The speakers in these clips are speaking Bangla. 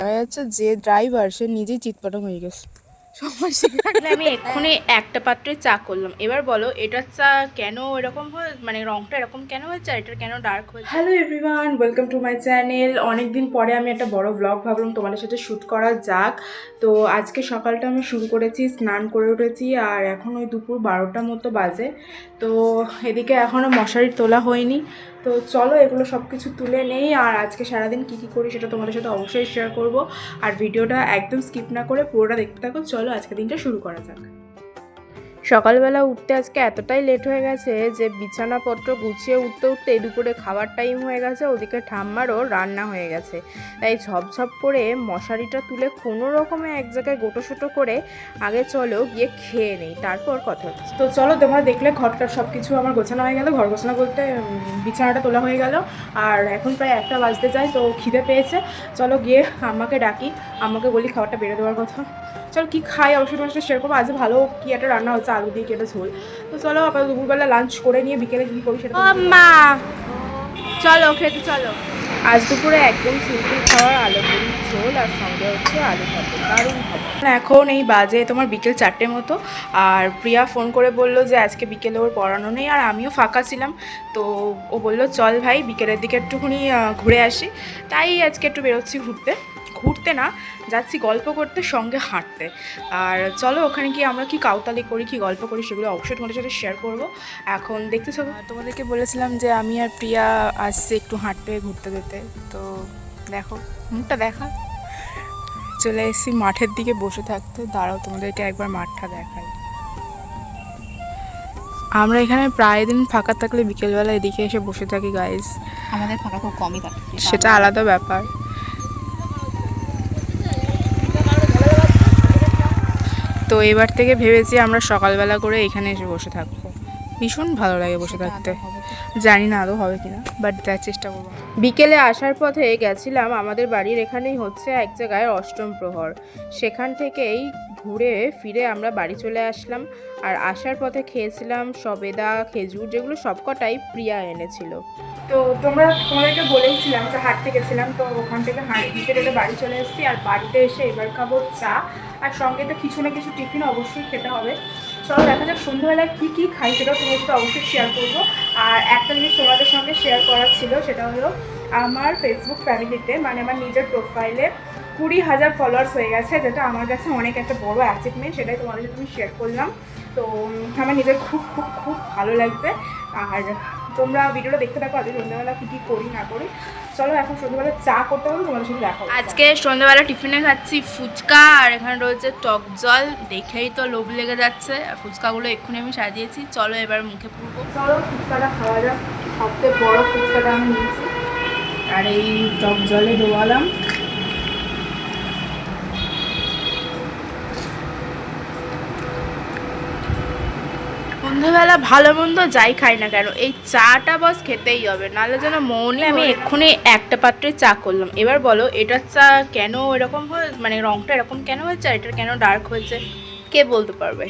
দেখা যাচ্ছে যে ড্রাইভার সে নিজেই চিৎপটং হয়ে গেছে। সমস্যা আমি এক্ষুনি একটা পাত্রে চা করলাম। এবার বলো এটার চা কেন এরকম হয়? মানে রংটা এরকম কেন হয়েছে? আর এটার কেন ডার্ক হয়েছে? Hello everyone welcome to my channel অনেক দিন পরে আমি একটা বড় ব্লগ ভাবলাম তোমাদের সাথে শ্যুট করা যাক। তো আজকে সকালটা আমি শুরু করেছি স্নান করে উঠেছি আর এখন ওই দুপুর বারোটার মতো বাজে। তো এদিকে এখনও মশারি তোলা হয়নি। তো চলো এগুলো সব কিছু তুলে নেই আর আজকে সারাদিন কী কী করি সেটা তোমাদের সাথে অবশ্যই শেয়ার করব। আর ভিডিওটা একদম স্কিপ না করে পুরোটা দেখতে থাকো। চলো আজকে দিনটা শুরু করা যাক। সকালবেলা উঠতে আজকে এতটাই লেট হয়ে গেছে যে বিছানাপত্র গুছিয়ে উঠতে উঠতে দুপুরে খাওয়ার টাইম হয়ে গেছে, ওদিকে ঠাম্মারও রান্না হয়ে গেছে। তাই ঝপঝপ করে মশারিটা তুলে কোনো রকমে এক জায়গায় গোটোসোটো করে আগে চলো গিয়ে খেয়ে নেই, তারপর কথা হচ্ছে। তো চলো তোমরা দেখলে ঘরটার সব কিছু আমার গোছানো হয়ে গেল, ঘর গোছানো বলতে বিছানাটা তোলা হয়ে গেল। আর এখন প্রায় একটা বাজতে যায়, তো খিদে পেয়েছে। চলো গিয়ে আমাকে ডাকি আমাকে বলি খাবারটা বেড়ে দেওয়ার কথা। চলো কী খাই, অবশ্যই তোমার সাথে শেয়ার করব। আজ ভালো কী একটা রান্না হচ্ছে আলু দিয়ে কেটে ঝোল। তো চলো আপাতত দুপুরবেলা লাঞ্চ করে নিয়ে বিকেলে কী করি সেটা মা চলো খেতে চলো। আজ দুপুরে একদম সিম্পল খাওয়ার আলু পুরি ঝোল আর সঙ্গে হচ্ছে আলু ভাতে দারুণ এখন এই বাজে তোমার বিকেল চারটে মতো আর প্রিয়া ফোন করে বলল যে আজকে বিকেলে ওর পড়ানো নেই আর আমিও ফাঁকা ছিলাম। তো ও বলল চল ভাই বিকেলের দিকে একটুখানি ঘুরে আসি। তাই আজকে একটু বেরোচ্ছি ঘুরতে। ঘুরতে না যাচ্ছি গল্প করতে সঙ্গে হাঁটতে। আর চলো ওখানে গিয়ে আমরা কি কাউতালি করি কি গল্প করি সেগুলো অবশ্যই তোমাদের সাথে শেয়ার করব। এখন দেখতে থাকো তোমাদেরকে বলেছিলাম যে আমি আর প্রিয়া আসছি একটু হাঁটতে ঘুরতে যেতে। তো দেখো মুখটা দেখা। চলে এসেছি মাঠের দিকে বসে থাকতে। দাঁড়াও তোমাদেরকে একবার মাঠটা দেখাই। আমরা এখানে প্রায় দিন ফাঁকা থাকলে বিকেলবেলা এদিকে এসে বসে থাকি গাইজ আমাদের ফাঁকা খুব কমই থাকে। সেটা আলাদা ব্যাপার। তো এবার থেকে ভেবেছি আমরা সকালবেলা করে এখানে এসে বসে থাকব। ভীষণ ভালো লাগে বসে থাকতে। জানি না আদৌ হবে কিনা বাট দেওয়ার চেষ্টা করব। বিকেলে আসার পথে গেছিলাম আমাদের বাড়ির এখানেই হচ্ছে এক জায়গায় অষ্টম প্রহর। সেখান থেকেই ঘুরে ফিরে আমরা বাড়ি চলে আসলাম আর আসার পথে খেয়েছিলাম সবেদা খেজুর যেগুলো সবকটাই প্রিয়া এনেছিল। তো তোমরা তোমাদেরকে বলেইছিলাম যে হাঁটতে গেছিলাম তো ওখান থেকে দিতে দিতে বাড়ি চলে এসেছি আর বাড়িতে এসে এবার খাব চা। আর সঙ্গে তো কিছু না কিছু টিফিন অবশ্যই খেতে হবে। চলো দেখা যাক সন্ধ্যাবেলায় কী কী খাই সেটাও তোমাদের সাথে অবশ্যই শেয়ার করব। আর একটা জিনিস তোমাদের সঙ্গে শেয়ার করার ছিল, সেটা হলো আমার ফেসবুক ফ্যামিলিতে মানে আমার নিজের প্রোফাইলে কুড়ি হাজার ফলোয়ার্স হয়ে গেছে, যেটা আমার কাছে অনেক একটা বড় অ্যাচিভমেন্ট সেটাই তোমাদের সাথে আমি শেয়ার করলাম। তো, আমার নিজের খুব খুব খুব ভালো লাগছে। আর তোমরা ভিডিওটা দেখতে থাকো আজকে সন্ধ্যাবেলা কী কী করি না করি। চলো এখন সন্ধ্যাবেলা চা করতে হবে তোমাদের সাথে দেখা আজকে সন্ধ্যাবেলা টিফিনে খাচ্ছি ফুচকা আর এখানে রয়েছে টক জল দেখেই তো লোভ লেগে যাচ্ছে। আর ফুচকাগুলো এক্ষুনি আমি সাজিয়েছি চলো এবার মুখে পুরবো চলো ফুচকাটা খাওয়া যাক। সবচেয়ে বড় ফুচকাটা আমি নিয়েছি। আর এই টক জলে ডোবালাম। সন্ধ্যাবেলা ভালো মন্দ যাই খাই না কেন এই চাটা বস খেতেই হবে নাহলে যেন মনে আমি এক্ষুনি একটা পাত্রে চা করলাম। এবার বলো এটার চা কেন এরকম হয়ে মানে রংটা এরকম কেন হয়েছে আর এটার কেন ডার্ক হয়েছে? কে বলতে পারবে?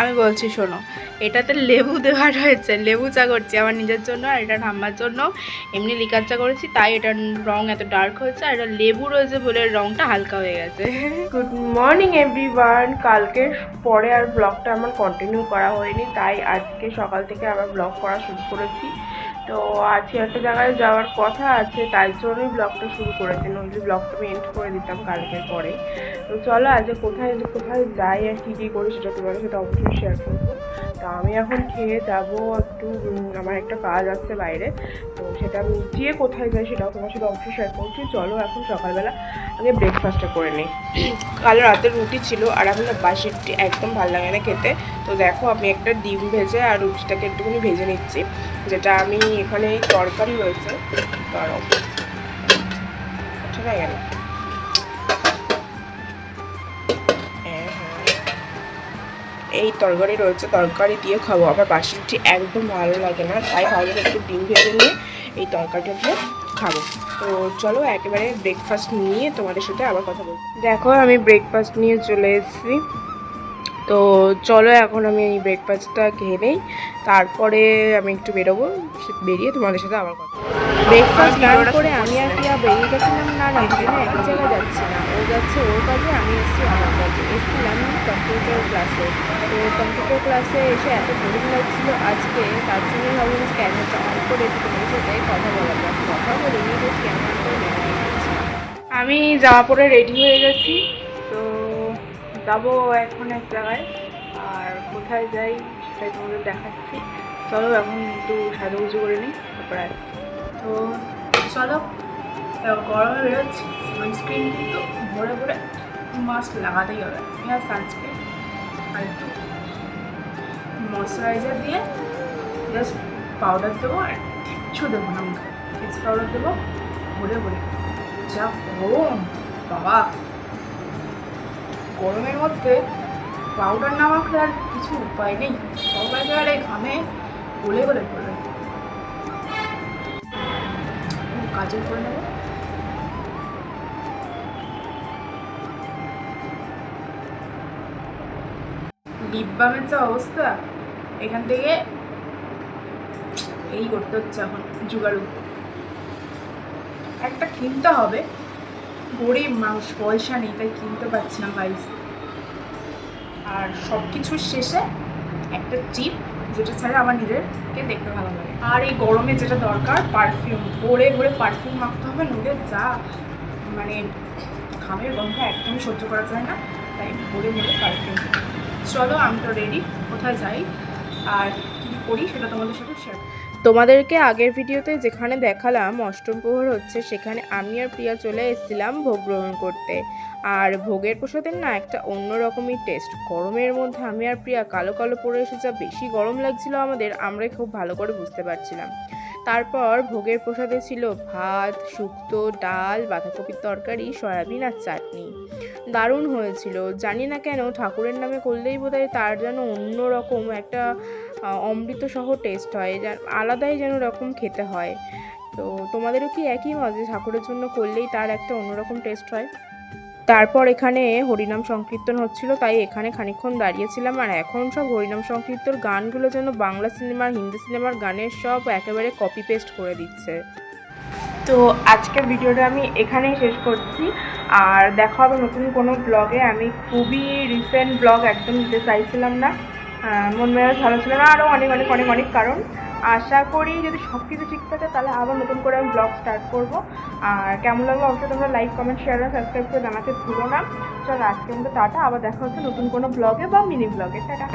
আমি বলছি, শোনো, এটাতে লেবু দেওয়া রয়েছে লেবু চা করছি আমার নিজের জন্য আর এটা ঠাম্মার জন্য। এমনি লিকার চা করেছি, তাই এটার রং এত ডার্ক হয়েছে আর এটা লেবু রয়েছে বলে রংটা হালকা হয়ে গেছে। গুড মর্নিং এভরিওয়ান কালকে পরে আর ব্লগটা আমার কন্টিনিউ করা হয়নি, তাই আজকে সকাল থেকে আবার ব্লগ করা শুরু করেছি। তো আজকে একটা জায়গায় যাওয়ার কথা আছে, তাই জন্যই ব্লগটা শুরু করেছি। নইলে ব্লগটা আমি এন্ড করে দিতাম কালকের পরে। তো চলো আজকে কোথায় কোথায় যাই আর কী কী করি সেটা তোমাদের সাথে অবশ্যই শেয়ার করব। তো আমি এখন খেয়ে যাব একটু আমার একটা কাজ আছে বাইরে। তো সেটা আমি গিয়ে কোথায় যাই সেটাও তোমার সাথে অবশ্যই শেয়ার করছি চলো এখন সকালবেলা আগে ব্রেকফাস্টটা করে নিই। কাল রাতে রুটি ছিল আর আমি না একদম ভালো লাগে না খেতে। তো দেখো আমি একটা ডিম ভেজে আর রুটিটাকে একটুখানি ভেজে নিচ্ছি, যেটা আমি এখানে তরকারি রয়েছে। কারণ ঠিক আছে এই তরকারি রয়েছে, তরকারি দিয়ে খাব। আমার বাসি একদম ভালো লাগে না, তাই ভাবলাম একটু ডিম ভেজে নিয়ে এই তরকারিটা দিয়ে খাব। তো চলো একেবারে ব্রেকফাস্ট নিয়ে তোমাদের সাথে আবার কথা বলব। দেখো, আমি ব্রেকফাস্ট নিয়ে চলে এসেছি। তো চলো এখন আমি এই ব্রেকফাস্টটা খেয়ে নেই। তারপরে আমি একটু বেরোবো, বেরিয়ে তোমাদের সাথে আবার কথা ব্রেকফাস্ট না করে আমি আর প্রিয়া বেরিয়ে গেছিলাম না না এক জায়গায় যাচ্ছি না। ও যাচ্ছে ওর কাজে, আমি এসেছি আমার কাজে। এসেছিলাম কম্পিউটার ক্লাসে তো কম্পিউটার ক্লাসে এসে এত বোরিং লাগছিল আজকে, তার জন্যই ভাবলাম ক্যামেরাটা অন করে তোমার সাথে কথা বলা যাক কথা বলে নিয়ে জাস্ট ক্যামেরা আমি জামা পরে রেডি হয়ে গেছি। যাব এখন এক জায়গায়। আর কোথায় যাই সেটাই তোমাদের দেখাচ্ছি। চলো এখন একটু সাজুগুজু করে নিই, তারপরে আসছি। তো চলো গরমে বেরোচ্ছি সানস্ক্রিন কিন্তু ভরে ভরে মাস্ক লাগাতেই হবে। হ্যাঁ সানস্ক্রিন আর একটু ময়শ্চারাইজার দিয়ে জাস্ট পাউডার দেবো আর কিচ্ছু দেবো না ফেস পাউডার দেবো, ভরে ভরে। যা গরম, বাবা। গরমের মধ্যে পাউডার না মাখলে আর কিছু উপায় নেই। সব একেবারে ঘামে গলে গলে পড়বে। কাজল করে নেব। লিপ বামের যা অবস্থা, এখান থেকে এই করতে হচ্ছে এখন, জুগাড়ু। একটা কিনতে হবে। গরিব মানুষ, পয়সা নেই, তাই কিনতে পারছি না গাইস আর সব কিছুর শেষে একটা টিপ যেটা ছাড়া আমার নিজেরকে দেখতে ভালো লাগে। আর এই গরমে যেটা দরকার পারফিউম ভরে ভরে পারফিউম মাখতে হবে, নইলে যা মানে ঘামের গন্ধ একদমই সহ্য করা যায় না, তাই ভরে ভরে পারফিউম চলো, আমি তো রেডি কোথায় যাই? আর কী করি সেটা তোমাদের সাথে শেয়ার তোমাদেরকে আগের ভিডিওতে যেখানে দেখালাম, অষ্টম প্রহর হচ্ছে, সেখানে আমি আর প্রিয়া চলে এসেছিলাম ভোগ গ্রহণ করতে। আর ভোগের প্রসাদের না একটা অন্য রকমই টেস্ট গরমের মধ্যে আমি আর প্রিয়া কালো কালো পরে এসে যা বেশি গরম লাগছিল আমাদের আমরা খুব ভালো করে বুঝতে পারছিলাম। তারপর ভোগের প্রসাদে ছিল ভাত, শুক্তো, ডাল, বাঁধাকপির তরকারি, সয়াবিন আর চাটনি। দারুণ হয়েছিল। জানি না কেন, ঠাকুরের নামে করলেই বোধহয় তার যেন অন্য রকম একটা আহ, অমৃত সহ টেস্ট হয় যা- আলাদাই যেন রকম খেতে হয়। তো তোমাদেরও কি একই যে ঠাকুরের জন্য করলেই তার একটা অন্যরকম টেস্ট হয়? তারপর এখানে হরিনাম সংকীর্তন হচ্ছিল তাই এখানে খানিকক্ষণ দাঁড়িয়েছিলাম আর এখন সব হরিনাম সংকীর্তন গানগুলো যেন বাংলা সিনেমার হিন্দি সিনেমার গানের সব একেবারে কপি পেস্ট করে দিচ্ছে। তো আজকের ভিডিওটা আমি এখানেই শেষ করছি। আর দেখা হবে নতুন কোনো ব্লগে আমি খুবই রিসেন্ট ব্লগ একদম দিতে চাইছিলাম না। মন মেজাজ ভালো ছিল না আরও অনেক অনেক অনেক অনেক কারণ। আশা করি যদি সব কিছু ঠিক থাকে, তাহলে আবার নতুন করে আমি ব্লগ স্টার্ট করব। আর কেমন লাগল অবশ্যই তোমরা লাইক কমেন্ট শেয়ার আর সাবস্ক্রাইব করে জানাতে ভুলো না। চলো আজকে মতো টাটা, আবার দেখা হচ্ছে নতুন কোনো ব্লগে বা মিনি ব্লগে টাটা।